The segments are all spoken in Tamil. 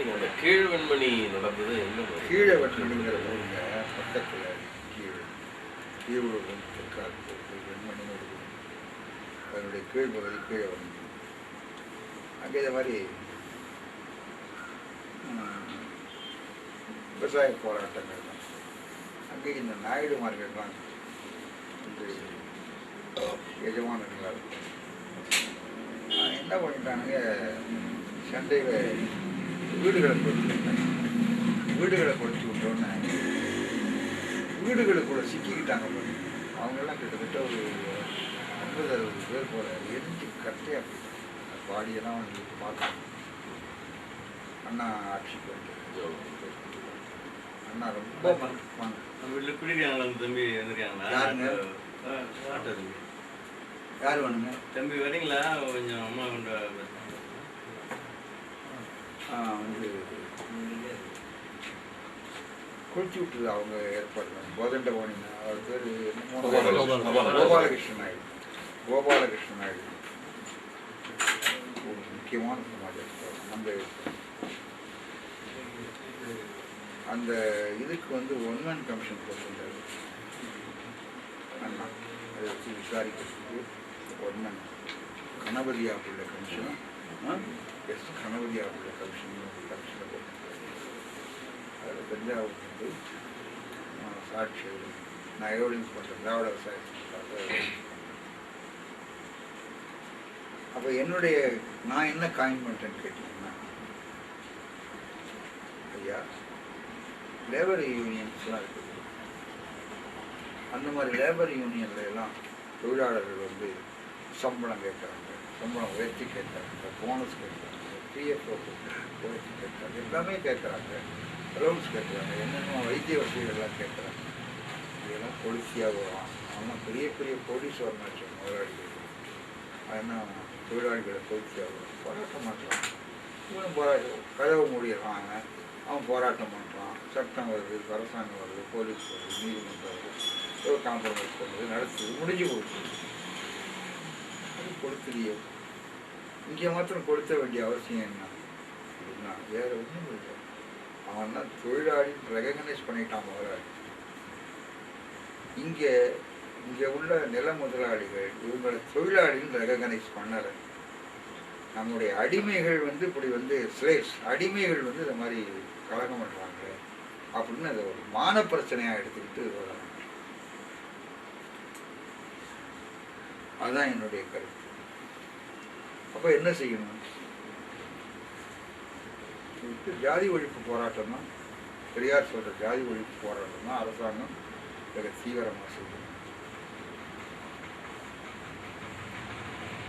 நீங்க அந்த கீழ்வெண்மணி நடந்தது என்ன மாதிரி கீழே வெட்டணுங்கிற ஊருங்க பக்கத்தில் கீழே கீழூர் வந்து வெண்மணி ஒரு அதனுடைய கீழ் கீழே வந்து அங்கே இந்த மாதிரி விவசாய போராட்டங்கள் தான் அங்கே இந்த நாயுடுமார்கள்லாம் வந்து எஜமானர்களாக இருக்கும் என்ன பண்ணிட்டானுங்க சண்டையில் வீடுகளை கொடுத்துட்டாங்க வீடுகளை கொடுத்து விட்டோன்னே வீடுகளுக்குள்ள சிக்கிக்கிட்டாங்க. அவங்கெல்லாம் கிட்டத்தட்ட ஒரு ஐம்பது அறுபது பேர் போல எரிஞ்சு கட்டையாக போயிட்டாங்க. பாடியெல்லாம் வந்து பார்க்கணும். அண்ணா ஆட்சிக்கு வந்து அண்ணா ரொம்ப நம்ம வீட்டில் குடிக்கிறாங்களா தம்பி வந்திருக்காங்களா? யாருங்க? யார் வேணுங்க? தம்பி வரீங்களா? கொஞ்சம் அம்மா கொண்டு வந்து குளிச்சு விட்டு அவங்க ஏற்பாடு கோதண்ட போனீங்க. அவர் பேர் கோபாலகிருஷ்ணன். நாயுடு கோபாலகிருஷ்ணன். நாயுடு ஒரு முக்கியமான சமாஜ அந்த அந்த இதுக்கு வந்து ஒன்மேன் கமிஷன் போட்டிருந்தாரு. அண்ணா அதை வச்சு விசாரிக்கிறதுக்கு ஒன்மேன் கணபதியா பிள்ளை கமிஷன் எஸ் கணபதியா பிள்ளை கமிஷன் கமிஷனை போட்டிருந்தாரு அதில் தஞ்சாவூர் வந்து சாட்சி நான் எவிடன்ஸ் பண்ணுறேன் திராவிட விவசாயத்துக்காக அப்போ என்னுடைய நான் என்ன காயின் பண்ணுறேன்னு கேட்டிங்கன்னா ஐயா லேபர் யூனியன்ஸ்லாம் இருக்குது. அந்த மாதிரி லேபர் யூனியன்ல எல்லாம் தொழிலாளர்கள் வந்து சம்பளம் கேட்குறாங்க. சம்பளம் உயர்த்தி கேட்குறாங்க போனஸ் கேட்குறாங்க பிஎஃப் உயர்த்தி கேட்குறாங்க எல்லாமே கேட்குறாங்க. அலௌன்ஸ் கேட்குறாங்க. என்னென்ன வைத்திய வசதிகள்லாம் கேட்குறாங்க. இதெல்லாம் பொலிசியாக வரும். அவன் பெரிய பெரிய போலீஸ் வரமாச்சு முதலாளிகள் என்ன தொழிலாளிகளை பொலிசியாக வரும். போராட்ட பண்ணுறான் இவனும் போராட்ட கதவு மூடிடுறாங்க. அவன் போராட்டம் பண்ணுறான் சட்டம் வருது அரசாங்கம் வருது போலீஸ் வருது நீதிமன்றம் வருது ஏதோ காம்ப்ரமைஸ் பண்ணுறது நடத்துது முடிஞ்சு போச்சு. அது இங்கே மாத்திரம் கொடுத்த வேண்டிய அவசியம் என்ன? அப்படின்னா வேற ஒன்றும் இல்லை. அவன் தான் தொழிலாளி ரெகக்னைஸ் பண்ணிட்டான் முதலாளி இங்கே இங்கே உள்ள நில முதலாளிகள் இவங்களை தொழிலாளின்னு ரெகக்னைஸ் பண்ணலை. நம்முடைய அடிமைகள் வந்து இப்படி வந்து ஸ்லேஸ் அடிமைகள் வந்து இந்த மாதிரி கலகம் பண்ணுறாங்க அப்படின்னு அதை ஒரு மான பிரச்சனையாக எடுத்துக்கிட்டு வராங்க. அதுதான் என்னுடைய கருத்து. அப்போ என்ன செய்யணும்? ஜாதி ஒழிப்பு போராட்டம்னா பெரியார் சொல்கிற ஜாதி ஒழிப்பு போராட்டம் தான் அரசாங்கம் மிக தீவிரமாக செய்யணும்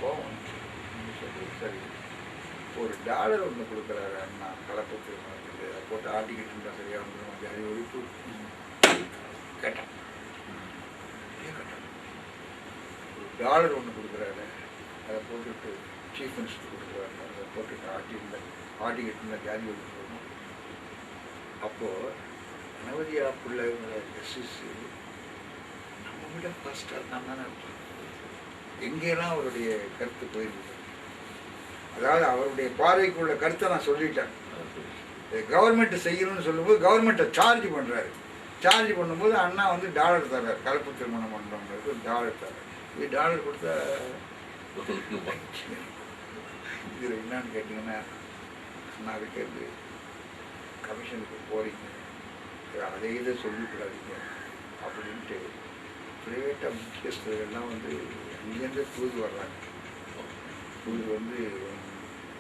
போவோம் சரி. ஒரு டாலர் ஒன்று கொடுக்குறாரு அண்ணா கலப்பு திருமணத்துக்கு. அதை போட்டு ஆட்டிக்கிட்டு இருந்தா சரியா வந்துடும் ஜாதி ஒழிப்பு? கேட்டேன். ஏன் ஒரு டாலர் ஒன்று கொடுக்குறாரு. அதை போட்டுட்டு சீஃப் மினிஸ்டர் கொடுக்குறாரு அதை போட்டுட்டு ஆட்டி இருந்த ஆட்டிக்கிட்டு இருந்தா ஜாதி வரும் அப்போது கணவதியா பிள்ளைங்கிற ஜஸ்டிஸ் நம்ம விட ஃபஸ்ட்டாக இருப்பான் எங்கெல்லாம் அவருடைய கருத்து போயிருக்கு அதாவது அவருடைய பார்வைக்குள்ள கருத்தை நான் சொல்லிட்டேன். கவர்மெண்ட் செய்யணும்னு சொல்லும்போது கவர்மெண்ட்டை சார்ஜ் பண்ணுறாரு சார்ஜ் பண்ணும்போது அண்ணா வந்து டாலர் தர்றாரு. கலப்பு திருமணம் பண்ணுறவங்களுக்கு டாலர் தர்றாரு. இது டாலர் கொடுத்தா இதில் என்னன்னு கேட்டிங்கன்னா அண்ணா கிட்ட இருந்து கமிஷனுக்கு போறீங்க. அதை இதை சொல்லிக்கூடாதீங்க அப்படின்ட்டு ப்ரைவேட்டாக முக்கியஸ்தர்கள்லாம் வந்து அங்கேருந்து தூது வர்றாங்க. தூது வந்து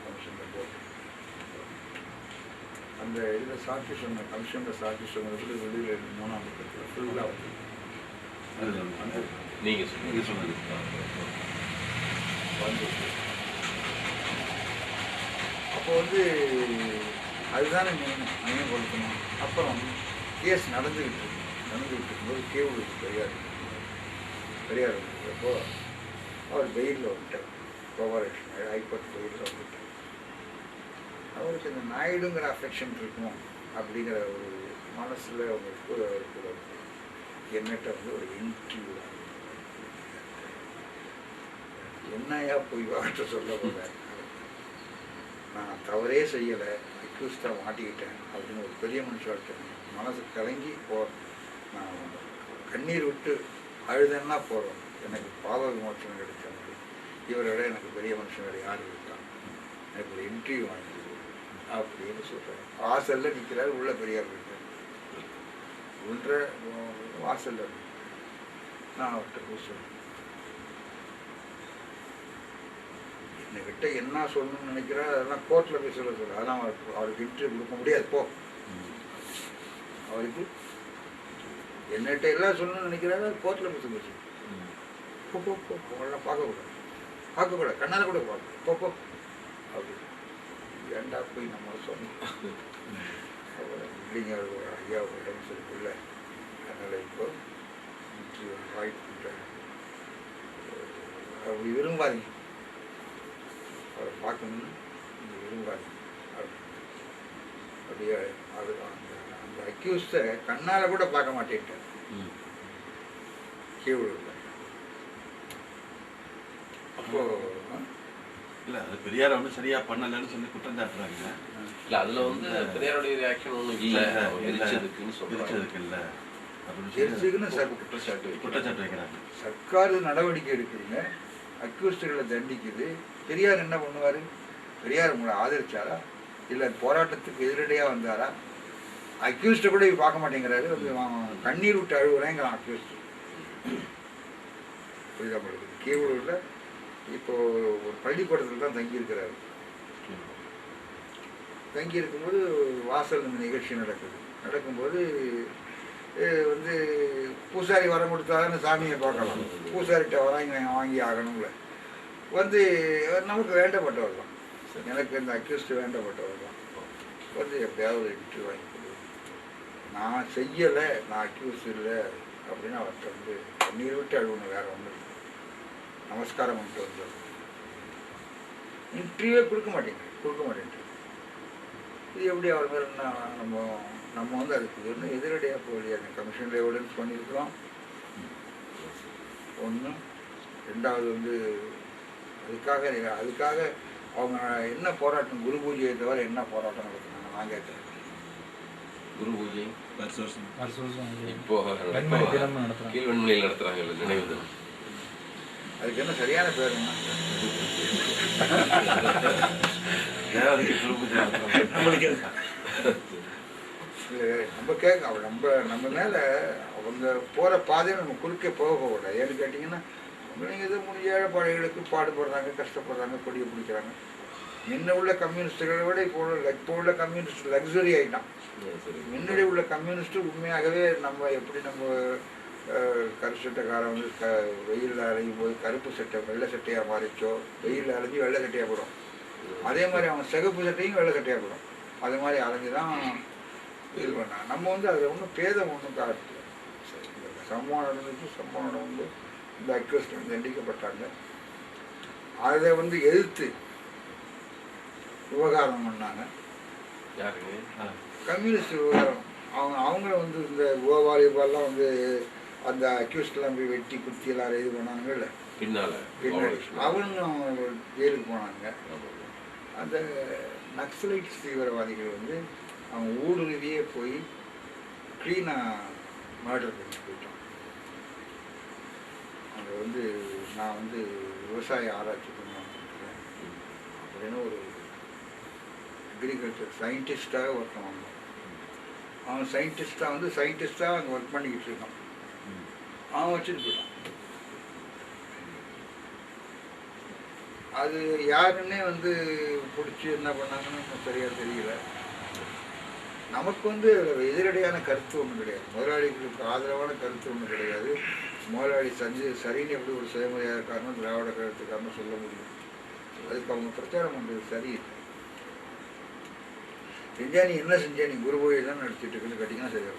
கமிஷனில் போட்டு. அந்த இதில் சாட்சி சொன்ன கமிஷனில் சாட்சி சொன்னதுக்கு வெளியில் மூணாம் பக்கத்தில் ஃபுல்லாக வந்து வந்து நீங்க சொன்னீங்க சொன்னது வந்து அப்போ வந்து அதுதானே மெயின் மையம் கொடுக்கணும் அப்புறம் கேஸ் நடந்துக்கிட்டு இருக்கு. நடந்துக்கிட்டு இருக்கும்போது கேவுக்கு பெரியார் பெரியார் அப்போ அவர் வெயிலில் வந்துட்டார். கோபாலகிருஷ்ணன் ஹைகோர்ட் வெயிலில் வந்துட்டார். அவருக்கு இந்த நாயுடுங்கிற அஃபெக்ஷன் இருக்கும் அப்படிங்கிற ஒரு மனசில் அவங்களுக்கு ஒரு ஒரு என்னட்ட வந்து ஒரு இன்டர்வியூ என்னையா போய் வாழ்க்கை சொல்ல போகிறேன் நான் தவறே செய்யலை அக்யூஸ்டாக மாட்டிக்கிட்டேன் அப்படின்னு ஒரு பெரிய மனுஷாட்ட மனசு கலங்கி போ நான் கண்ணீர் விட்டு அழுதேன்னா போகிறோம் எனக்கு பாவ விமோச்சனம் கிடைச்ச மாதிரி. இவரை விட எனக்கு பெரிய மனுஷன் வேறு யார் இருக்கான்? எனக்கு ஒரு இன்டர்வியூ வாங்கி அப்படின்னு சொல்கிறேன் வாசலில் நிற்கிறார் உள்ள பெரியார் இருக்கார் ஒன்றை வாசலில் நான் அவர்கிட்ட போய் சொல்கிறேன் என்கிட்ட என்ன சொல்லணும்னு நினைக்கிறா அதெல்லாம் கோர்ட்டில் போய் சொல்ல சொல்ல. அதான் அவருக்கு அவருக்கு இன்டர்வியூ கொடுக்க முடியாது. போ. அவருக்கு என்னகிட்ட எல்லாம் சொல்லணும்னு நினைக்கிறாரு கோர்ட்டில் போய் சொல்ல. போ போ போ. பார்க்கக்கூடாது பார்க்கக்கூடாது கண்ணால் கூட பார்க்க போ போ. அப்படி. ஏண்டா போய் நம்ம சொன்னோம் அவர் இல்லைங்க ஒரு ஐயா உடம்பு இடம் அதனால் இப்போ இன்டர்வியூ வாய்ப்பு அப்படி விரும்பாதீங்க. அவரை பார்க்கணும்னு நீங்க விரும்பாதீங்க அப்படி. அப்படியே அது அந்த அந்த அக்யூஸ்டை கண்ணால் கூட பார்க்க மாட்டேன்ட்டார். கீழூரில் அப்போ இல்ல அது பெரியார வந்து சரியா பண்ணலன்னு சொல்லி குற்றம் சாட்டுறாங்க. இல்ல அதுல வந்து பெரியாருடைய ரியாக்ஷன் ஒண்ணும் இல்ல. அவர். எரிச்சதுக்குன்னு சொல்றாங்க. பிரிச்சதுக்கு இல்ல அப்படின்னு தெரிஞ்சுக்கணும் சொல்லி சார் குற்றச்சாட்டு வைக்கிறாங்க. குற்றச்சாட்டு வைக்கிறாங்க. சர்க்கார் நடவடிக்கை எடுக்குதுங்க. அக்யூஸ்டுகளை தண்டிக்குது. பெரியார் என்ன பண்ணுவார்? பெரியார் உங்களை ஆதரிச்சாரா? இல்லை போராட்டத்துக்கு எதிரடையாக வந்தாரா? அக்யூஸ்டை கூட பார்க்க மாட்டேங்கிறாரு. கண்ணீர் விட்டு அழுகுறேங்கிறான் அக்யூஸ்ட் புரியுதா உங்களுக்கு? கீவூரில் இப்போ ஒரு பள்ளிக்கூடத்தில் தான் தங்கியிருக்கிறாரு. தங்கி இருக்கும்போது வாசல் நிகழ்ச்சி நடக்குது. நடக்கும்போது வந்து பூசாரி வரம் கொடுத்தாதானே சாமியை பார்க்கலாம். பூசாரிகிட்ட வராங்க வாங்கி ஆகணும்ல. வந்து நமக்கு வேண்டப்பட்டவர் தான் எனக்கு இந்த அக்யூஸ்ட் வேண்டப்பட்டவர் தான் வந்து எப்படியாவது இன்ட்ரி வாங்கி நான் செய்யலை நான் அக்யூஸ் இல்லை அப்படின்னு அவர்கிட்ட வந்து கண்ணீர் விட்டு அழு வேற ஒன்றும் இல்லை. நமஸ்காரம் பண்ணிட்டு வந்து இன்டர்வியூவே கொடுக்க மாட்டேங்க கொடுக்க மாட்டேன் இது எப்படி அவர் மேலே நம்ம நம்ம வந்து அதுக்கு ஒன்றும் எதிரடையாக போகலையா அந்த கமிஷனில் எவிடன்ஸ் பண்ணியிருக்கிறோம். ஒன்று ரெண்டாவது வந்து அதுக்காக அதுக்காக அவங்க என்ன போராட்டம்? குரு பூஜையை தவிர என்ன போராட்டம் நடத்தினாங்க? நான் கேட்குறேன் குரு பூஜை இப்போ நடத்துறாங்க. இல்ல நினைவு தினம் அதுக்கு என்ன சரியான பேர் என்ன? தேவதைக்கு திருப்பதி நடத்துறாங்க? இல்லை நம்ம கேட்க அவ நம்ம நம்ம மேலே அவங்க போகிற பாதையை நம்ம குறுக்கே போக போகக்கூடாது. ஏன்னு கேட்டிங்கன்னா அவங்க ஏதோ முடிஞ்ச ஏழைப்பாளைகளுக்கு பாடுபடுறாங்க கஷ்டப்படுறாங்க கொடியை பிடிக்கிறாங்க. முன்ன உள்ள கம்யூனிஸ்டுகளை விட இப்போ உள்ள இப்போ உள்ள கம்யூனிஸ்ட் லக்ஸரி ஆகிட்டான் முன்னாடி உள்ள கம்யூனிஸ்ட் உண்மையாகவே நம்ம எப்படி நம்ம கரு சட்டைக்காரன் வந்து க வெயிலில் அலையும் போது கருப்பு சட்டை வெள்ளை சட்டையாக மாறிச்சோ வெயிலில் அலைஞ்சு வெள்ளை சட்டையாக போடும். அதே மாதிரி அவன் சிகப்பு சட்டையும் வெள்ளை சட்டையாக போடும். அது மாதிரி அலைஞ்சு தான் இது பண்ணான் நம்ம வந்து அதில் ஒன்றும் பேதம் ஒன்றும் காட்டல. சம்பவம் நடந்துச்சு சம்பவம் நடந்து இந்த அக்யூஸ்ட் வந்து தண்டிக்கப்பட்டாங்க. அதை வந்து எதிர்த்து விவகாரம் பண்ணாங்க. கம்யூனிஸ்ட் விவகாரம். அவங்க அவங்கள வந்து இந்த கோவாலிபால்லாம் வந்து அந்த அக்யூஸ்ட்லாம் போய் வெட்டி குத்தி எல்லாரும் இது பண்ணாங்கல்ல பின்னால பின்னாடி. அவங்க ஜெயிலுக்கு போனாங்க. அந்த நக்சலைட்ஸ் தீவிரவாதிகள் வந்து அவன் ஊடுருவியே போய் க்ளீனாக மர்டர் பண்ணி போயிட்டான். அங்கே வந்து நான் வந்து விவசாய ஆராய்ச்சி பண்ணுறேன் அப்படின்னு ஒரு அக்ரிகல்ச்சர் சயின்டிஸ்டாக ஒருத்தன் வந்தான். அவன் சயின்டிஸ்டாக வந்து சயின்டிஸ்டாக அங்கே ஒர்க் பண்ணிக்கிட்டு இருக்கான். அவன் வச்சுட்டு போயிட்டான். அது யாருன்னே வந்து பிடிச்சி என்ன பண்ணாங்கன்னு சரியாக தெரியல. நமக்கு வந்து எதிரடையான கருத்து ஒன்றும் கிடையாது. முதலாளிகளுக்கு ஆதரவான கருத்து ஒன்றும் கிடையாது. முதலாளி சஞ்சு சரின்னு எப்படி ஒரு செயல்முறையாக இருக்காருன்னு திராவிட கருத்துக்காரன்னு சொல்ல முடியும். அதுக்கு அவங்க பிரச்சாரம் பண்ணுறது சரியில்லை. செஞ்சா நீ என்ன செஞ்சா? நீ குரு கோயில் தான் நடத்திட்டு இருக்குன்னு கேட்டிங்கன்னா சரியாக